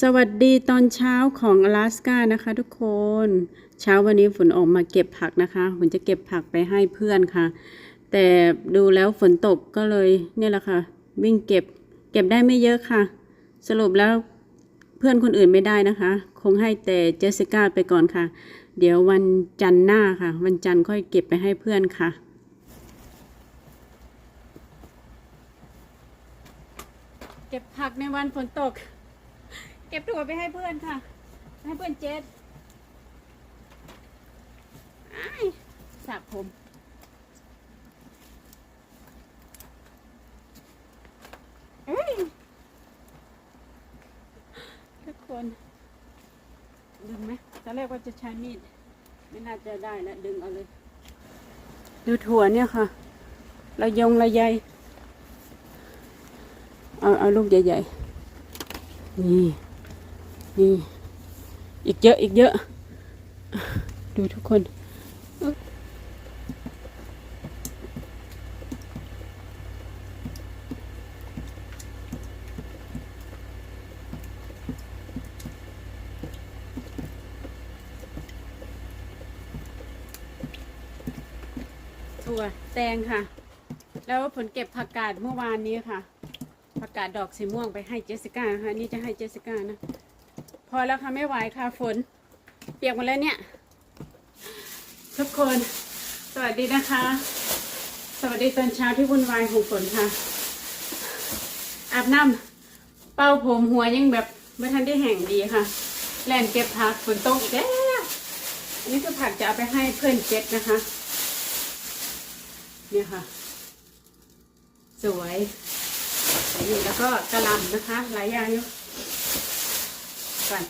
สวัสดีตอนเช้าของอลาสกานะคะทุกคน เช้าวันนี้ฝนออกมาเก็บผักนะคะฝนจะเก็บผักไปให้เพื่อนค่ะ แต่ดูแล้วฝนตกก็เลยเนี่ยแหละค่ะ วิ่งเก็บเก็บได้ไม่เยอะค่ะ สรุปแล้วเพื่อนคนอื่นไม่ได้นะคะ คงให้แต่เจสสิก้าไปก่อนค่ะ เดี๋ยววันจันทร์หน้าค่ะ วันจันทร์ค่อยเก็บไปให้เพื่อนค่ะเก็บผักในวันฝนตก ก็บถั่วไปให้เพื่อนค่ะ ให้เพื่อนเจสอ้สระผมเอ้ยทุกคนดึงไหมตอนแรกว่าจะใช้มีด ไม่น่าจะได้แล้วดึงเอาเลย ดูถั่วเนี่ยค่ะระยงระยายเอาเอาลูกใหญ่ๆ นี่ นี่อีกเยอะอีกเยอะ ดูทุกคน ถั่วแตงค่ะ แล้วผลเก็บผักกาดเมื่อวานนี้ค่ะ ผักกาดดอกสีม่วงไปให้เจสสิก้านะคะนี่จะให้เจสสิก้านะ อแล้วค่ะไม่ไหวค่ะฝน เปียกหมดแล้วเนี่ย ทุกคน สวัสดีนะคะ สวัสดีตอนเช้าที่วุ่นวายของฝนค่ะ อาบน้ำเป้าผมหัวยังแบบไม่ทันได้แห้งดีค่ะ แลนเก็บผักฝนตกอีกแล้วอันนี้คือผักจะเอาไปให้เพื่อนเจ็ดนะคะ เนี่ยค่ะ สวย แล้วก็กระลำนะคะ หลายอย่างอยู่ ก่อน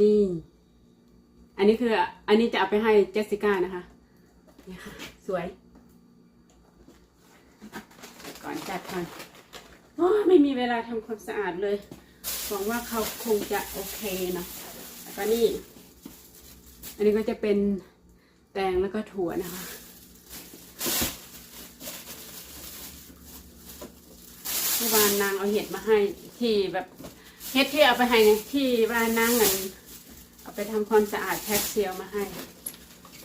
นี่ อันนี้คือ อันนี้จะเอาไปให้เจสสิก้านะคะนี่ค่ะ สวย ก่อนจัดก่อนโอ้ไม่มีเวลาทำความสะอาดเลย หวังว่าเขาคงจะโอเคนะแล้วก็นี่ อันนี้ก็จะเป็นแตงแล้วก็ถั่วนะคะ เมื่อวานนางเอาเห็ดมาให้ที่แบบเห็ดที่เอาไปให้เนี่ยที่บ้านนางเงินเอาไปทำความสะอาดแพ็คเซียลมาให้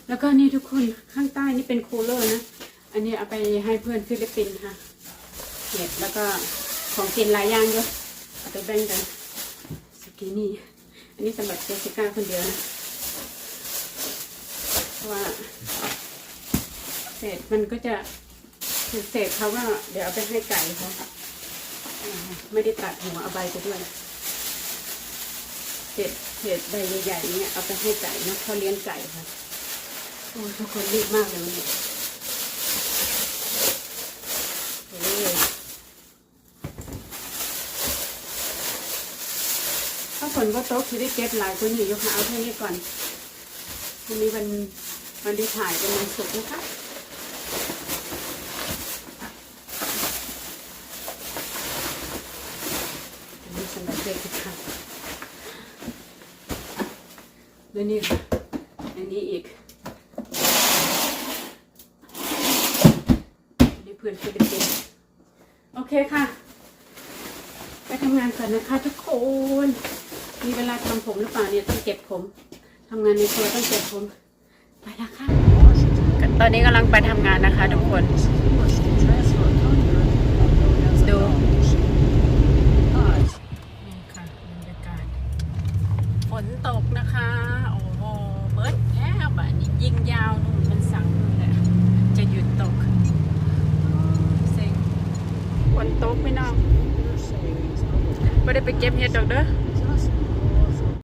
แล้วก็นี่ทุกคนข้างใต้นี่เป็นคูลเลอร์นะ อันนี้เอาไปให้เพื่อนฟิลิปปินส์ค่ะ เห็ดแล้วก็ของกินหลายอย่างเยอะเอาไปแบ่งกันสกินี่ อันนี้สำหรับเจสสิก้าคนเดียวนะเพราะว่าเศษมันก็จะเศษเขาว่าเดี๋ยวเอาไปให้ไก่เขาอ่า ไม่ได้ตัดหัวเอาใบไปด้วยเศษเศษใบใหญ่ๆเนี่ยเอาไปให้ไก่นะเขาเลี้ยงไก่ค่ะโอ้ทุกคนรีบมากเลยวันนี้เอ้ยถ้าฝนก็ตกคือได้เก็บหลายคนอยู่ยกค่ะเอาแค่นี้ก่อนวันนี้วันวันที่ถ่ายเป็นวันศุกร์นะคะอันนี้สำหรับ เด็กค่ะแล้วนี่ค่ะอันนี้อีกนนี้เพื่อนฟิลิปปินส์โอเคค่ะ ไปทำงานก่อนนะคะทุกคน มีเวลาทำผมหรือเปล่าเนี่ยต้องเก็บผมทำงานในครัวต้องเก็บผม ไปแล้วค่ะ ตอนนี้กำลังไปทำงานนะคะทุกคน นตกนะคะ โอ้โห เบิร์ดแค่บะนี่ยิงยาวนู่นมันสั่งนู่นเลยจะหยุดตกเซ็งฝนตกไม่นอกไม่ได้ไปเก็บเห็ดดอกเด้อ